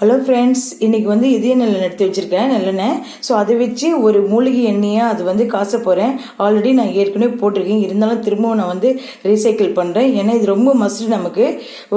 Hello friends இன்னைக்கு வந்து இதய நல்லெண்ணெய் எடுத்து வச்சிருக்கேன் நல்லெண்ணெய். ஸோ அதை வச்சு ஒரு மூலிகை எண்ணெயாக அது வந்து காச போகிறேன் ஆல்ரெடி நான் ஏற்கனவே போட்டிருக்கேன். இருந்தாலும் திரும்பவும் நான் வந்து ரீசைக்கிள் பண்ணுறேன் ஏன்னா இது ரொம்ப மஸ்ட் நமக்கு.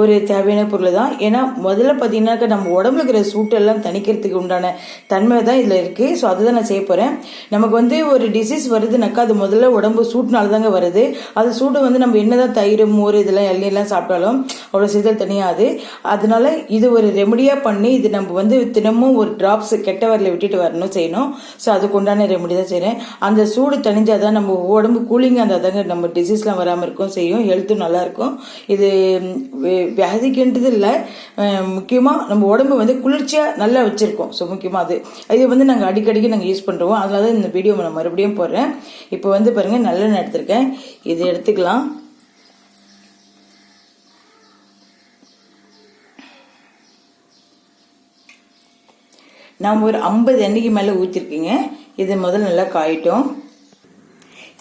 ஒரு தேவையான பொருள் தான். ஏன்னா முதல்ல பார்த்தீங்கன்னாக்கா நம்ம உடம்புல இருக்கிற சூட்டெல்லாம் தணிக்கிறதுக்கு உண்டான தன்மை தான் இதில் இருக்குது ஸோ அதுதான் நான் செய்ய போகிறேன் நமக்கு வந்து ஒரு டிசீஸ் வருதுனாக்கா அது முதல்ல உடம்பு சூட்னால தாங்க வருது. அது சூடு வந்து நம்ம என்னதான் தயிர் மோர் இதெல்லாம் எல்லாம் சாப்பிட்டாலும் அவ்வளோ சீதல் தனியாது அதனால இது ஒரு ரெமடியாக பண்ணி இது நம்ம வந்து தினமும் ஒரு ட்ராப்ஸ் கெட்ட வரல விட்டுட்டு வரணும் செய்யணும். ஸோ அதுக்கு உண்டான ரெமடி தான் செய்கிறேன் அந்த சூடு தணிஞ்சால் தான் நம்ம உடம்பு கூலிங்காக இருந்தால் தாங்க நம்ம டிசீஸ்லாம் வராமல் இருக்கும் செய்யும். ஹெல்த்தும் நல்லாயிருக்கும் இது வியாதிக்குன்றது இல்லை. முக்கியமாக நம்ம உடம்பு வந்து குளிர்ச்சியாக நல்லா வச்சுருக்கோம். ஸோ முக்கியமாக அது. இது வந்து நாங்கள் அடிக்கடிக்கு நாங்கள் யூஸ் பண்ணுறோம் அதனால தான் இந்த வீடியோ நான் மறுபடியும் போடுறேன். இப்போ வந்து பாருங்கள் நல்லெண்ணெய் எடுத்திருக்கேன். இது எடுத்துக்கலாம். நான் ஒரு ஐம்பது எண்ணெய்க்கு மேலே ஊற்றிருக்கீங்க இது முதல்ல நல்லா காயட்டும்.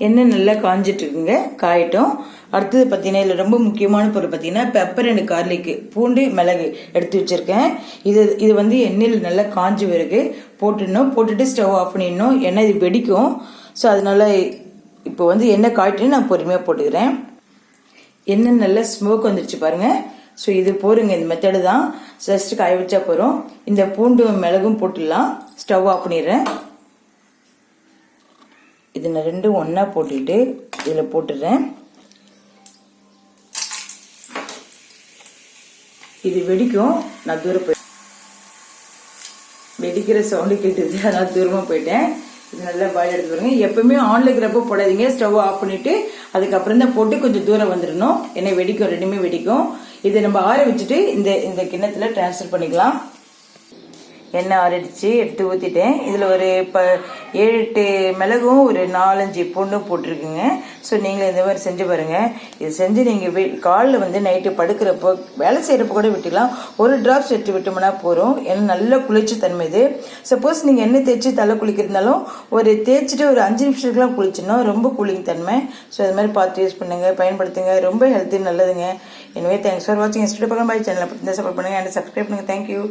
எண்ணெய் நல்லா காஞ்சிட்ருக்குங்க. காயட்டும். அடுத்தது பார்த்தீங்கன்னா இதில் ரொம்ப முக்கியமான பொருள் பார்த்தீங்கன்னா பெப்பர் அண்ட் கார்லிக்கு பூண்டு மிளகு எடுத்து வச்சுருக்கேன். இது இது வந்து எண்ணெயில் நல்லா காஞ்சி பிறகு போட்டுடணும். போட்டுட்டு ஸ்டவ் ஆஃப் பண்ணிடணும். எண்ணெய் இது வெடிக்கும். ஸோ அதனால இப்போ வந்து எண்ணெய் காய்ட்டு நான் பொறுமையாக போட்டுக்கிறேன். எண்ணெய் நல்லா ஸ்மோக் வந்துருச்சு பாருங்கள் ஸோ இது போருங்க இந்த மெத்தடு தான். ஜஸ்ட் காய வச்சா போகிறோம் இந்த பூண்டு மிளகும் போட்டுடலாம். ஸ்டவ் ஆஃப் பண்ணிடுறேன். இது நான் ரெண்டும் ஒன்றா போட்டுட்டு இதில் போட்டுடுறேன். இது வெடிக்கும். நான் தூரம் போய் வெடிக்கிற சவுண்டு கேட்டுது. அதனால தூரமாக போயிட்டேன். இது நல்லா பாயில் எடுத்து பாருங்க. எப்பவுமே ஆன்ல இருக்கிறப்போ போடாதீங்க. ஸ்டவ் ஆஃப் பண்ணிட்டு அதுக்கப்புறம் தான் போட்டு கொஞ்சம் தூரம் வந்துடணும். ஏன்னா வெடிக்கும். ரெண்டுமே வெடிக்கும். இதை நம்ம ஆற வச்சுட்டு இந்த இந்த கிண்ணத்தில் டிரான்ஸ்ஃபர் பண்ணிக்கலாம். எண்ணெய் ஆறிடுச்சு எடுத்து ஊற்றிட்டேன் இதில் ஒரு இப்போ ஏழு எட்டு மிளகும் ஒரு நாலஞ்சு பூண்டும் போட்டிருக்குங்க. ஸோ நீங்களும் இந்த மாதிரி செஞ்சு பாருங்கள் இது செஞ்சு நீங்கள் வீ காலில் வந்து நைட்டு படுக்கிறப்போ வேலை செய்கிறப்போ கூட விட்டுக்கலாம். ஒரு ட்ராப்ஸ் எடுத்து விட்டோம்னா போகிறோம் ஏன்னா நல்ல குளிர்ச்சி தன்மை இது. சப்போஸ் நீங்கள் எண்ணெய் தேய்ச்சி தலை குளிக்கிறதுனாலும் ஒரு தேய்ச்சிட்டு ஒரு அஞ்சு நிமிஷத்துக்குலாம் குளிச்சிடணும். ரொம்ப கூலிங் தன்மை. ஸோ அது மாதிரி பார்த்து யூஸ் பண்ணுங்கள் பயன்படுத்துங்க. ரொம்ப ஹெல்த்து நல்லதுங்க. எனவே தேங்க்ஸ் ஃபார் வாட்சிங் எஸ்டே பக்கம் பாய் சேனலை பற்றி சப்போர்ட் பண்ணுங்கள் அண்ட் சப்ஸ்கிரைப் பண்ணுங்கள் தேங்க்யூ